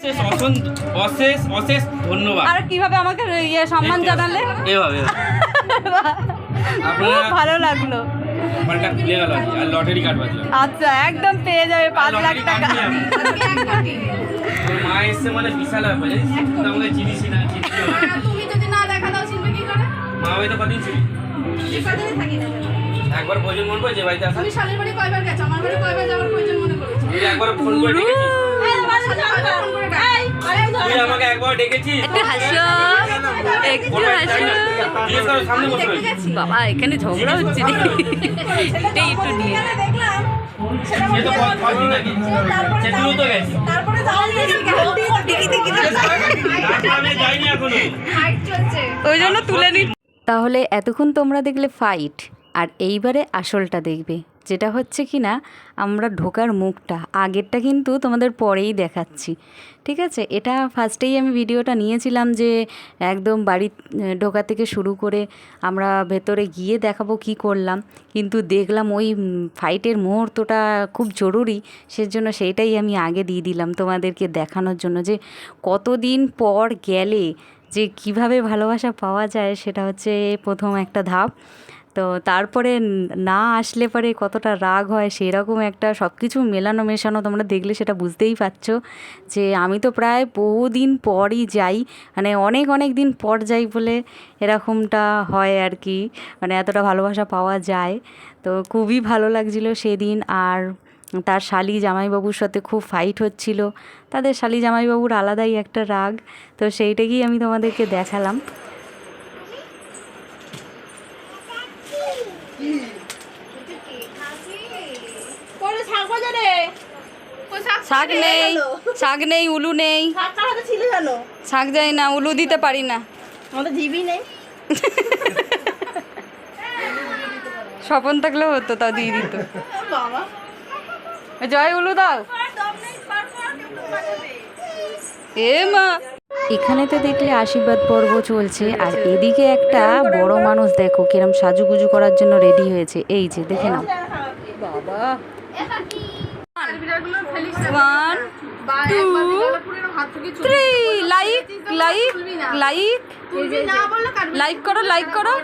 অশেষ অশেষ অশেষ ধন্যবাদ। আর কীভাবে আমাকে ইয়ে সম্মান জানালে? এভাবে খুব ভালো লাগল। আচ্ছা একদম পেয়ে যাবে পাঁচ লাখ টাকা। মা এসছে মানে বিশাল ব্যাপার জানিস? তুই তো আমাকে চিনিসই না তুমি যদি না দেখা দাও শিল্পী কি করে? মা হয়তো কদিন ছিলি থাকি। একবার মনে পড়ে যে বাড়িতে আসা তুমি শালের বাড়ি কয়বার গেছো? আমার বাড়ি কয়বার যাওয়ার প্রয়োজন মনে করেছ একবার ফোন করে ডেকেছিস? একবার একটু হাসো। একটু। হাসো। বাবা এখানে ঝগড়া হচ্ছে এটাই একটু নিয়ে। ওই জন্য তুলে নি। তাহলে এতক্ষণ তোমরা দেখলে ফাইট আর এইবারে আসলটা দেখবে। যেটা হচ্ছে কি না, আমরা ঢোকার মুখটা, আগেরটা কিন্তু তোমাদের পরেই দেখাচ্ছি। ঠিক আছে? এটা ফার্স্টেই আমি ভিডিওটা নিয়েছিলাম যে একদম বাড়ি ঢোকা থেকে শুরু করে আমরা ভেতরে গিয়ে দেখাবো কি করলাম। কিন্তু দেখলাম ওই ফাইটের মুহূর্তটা খুব জরুরি, সেজন্য সেইটাই আমি আগে দিয়ে দিলাম তোমাদেরকে দেখানোর জন্য যে কতদিন পর গেলে যে কীভাবে ভালোবাসা পাওয়া যায়, সেটা হচ্ছে প্রথম একটা ধাপ। তো তারপরে না আসলে পরে কতটা রাগ হয় সেরকম একটা সব কিছু মেলানো মেশানো তোমরা দেখলে সেটা বুঝতেই পারছ যে আমি তো প্রায় বহুদিন পরই যাই। মানে অনেক অনেক দিন পর যাই বলে এরকমটা হয় আর কি। মানে এতটা ভালোবাসা পাওয়া যায়। তো খুবই ভালো লাগছিল সেদিন আর তার শালি জামাইবাবুর সাথে খুব ফাইট হচ্ছিল। তাদের শালি জামাইবাবুর আলাদাই একটা রাগ। তো সেইটাকেই আমি তোমাদেরকে দেখালাম করে শাক বাজারে ওই শাক নেই শাক নেই উলু নেই। শাক কাটাতে ছিল জানো শাক যাই না উলু দিতে পারি না। আমাদের জিবি নেই। স্বপন থাকলেও হতো তাও দিয়ে দিত। জয় উলু দাও। এ মা। এখানে তো দেখলে আশীর্বাদ পর্ব চলছে আর এদিকে একটা বড় মানুষ দেখো কিরম সাজুগুজু করার জন্য রেডি হয়েছে। এই যে দেখে নাও। বাবা। One three like like like না বললে কাটবি। লাইক করো লাইক করো।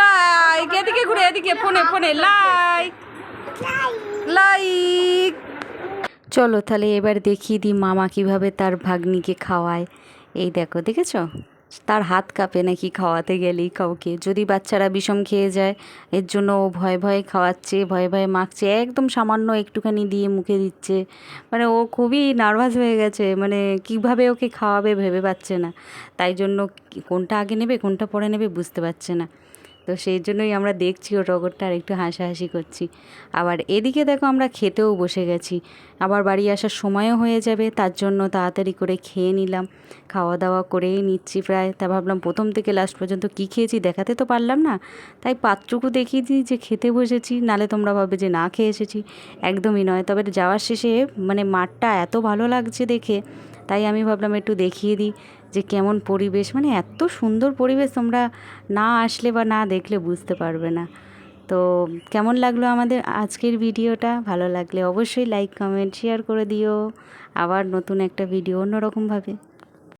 লাইক এদিকে ঘুরে এদিকে ফোনে ফোনে। লাইক লাইক চলো তাহলে এবার দেখিয়ে দিই মামা কীভাবে তার ভাগ্নিকে খাওয়ায়। এই দেখো দেখেছ? তার হাত কাঁপে নাকি খাওয়াতে গেলেই কাউকে। যদি বাচ্চারা বিষম খেয়ে যায়, এর জন্য ও ভয়ে ভয়ে খাওয়াচ্ছে, ভয়ে ভয়ে মাখছে, একদম সামান্য একটুখানি দিয়ে মুখে দিচ্ছে। মানে ও খুবই নার্ভাস হয়ে গেছে মানে কীভাবে ওকে খাওয়াবে ভেবে পাচ্ছে না। তাই জন্য কোনটা আগে নেবে, কোনটা পরে নেবে বুঝতে পারছে না। তো সেই জন্যই আমরা দেখছি ও টগরটা আর একটু হাসাহাসি করছি। আবার এদিকে দেখো আমরা খেতেও বসে গেছি। আবার বাড়ি আসার সময়ও হয়ে যাবে, তার জন্য তাড়াতাড়ি করে খেয়ে নিলাম। খাওয়া দাওয়া করেই নিচ্ছি প্রায়। তা ভাবলাম প্রথম থেকে লাস্ট পর্যন্ত কী খেয়েছি দেখাতে তো পারলাম না। তাই পাত্রটুকু দেখিয়ে দিই যে খেতে বসেছি, নালে তোমরা ভাববে যে না খেয়ে এসেছি। একদমই নয়, তবে যাওয়ার শেষে মানে মাঠটা এত ভালো লাগছে দেখে, তাই আমি ভাবলাম একটু দেখিয়ে দিই। যে কেমন পরিবেশ মানে এত সুন্দর পরিবেশ তোমরা না আসলে বা না দেখলে বুঝতে পারবে না। তো কেমন লাগল আমাদের আজকের ভিডিওটা? ভালো লাগলে অবশ্যই লাইক কমেন্ট শেয়ার করে দিও। আবার নতুন একটা ভিডিও অন্যরকমভাবে।